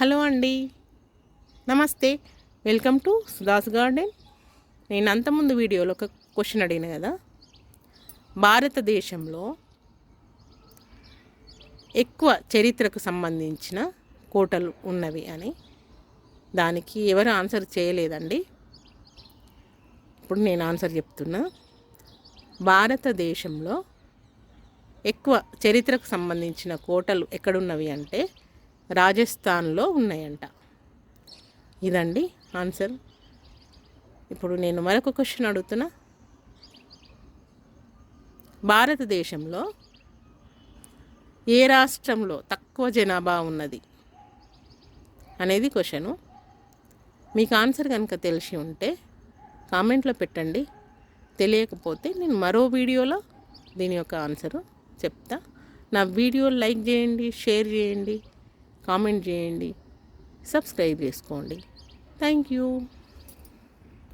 Hello అండి. నమస్తే. Welcome to Sudha's garden. నేను అంతకుముందు వీడియోలో ఒక క్వశ్చన్ అడిగిన కదా? భారతదేశంలో ఎక్కువ చరిత్రకు సంబంధించిన కోటలు ఉన్నవి అని. దానికి ఎవరు ఆన్సర్ చేయలేదండి. ఇప్పుడు నేను ఆన్సర్ చెప్తున్నా. భారతదేశంలో ఎక్కువ చరిత్రకు సంబంధించిన కోటలు ఎక్కడున్నవి అంటే రాజస్థాన్లో ఉన్నాయంట. ఇదండి ఆన్సర్. ఇప్పుడు నేను మరొక క్వశ్చన్ అడుగుతున్నా. భారతదేశంలో ఏ రాష్ట్రంలో తక్కువ జనాభా ఉన్నది అనేది క్వశ్చను. మీకు ఆన్సర్ కనుక తెలిసి ఉంటే కామెంట్లో పెట్టండి. తెలియకపోతే నేను మరో వీడియోలో దీని యొక్క ఆన్సరు చెప్తా. నా వీడియో లైక్ చేయండి షేర్ చేయండి. కామెంట్ చేయండి. సబ్స్క్రైబ్ చేసుకోండి. Thank you.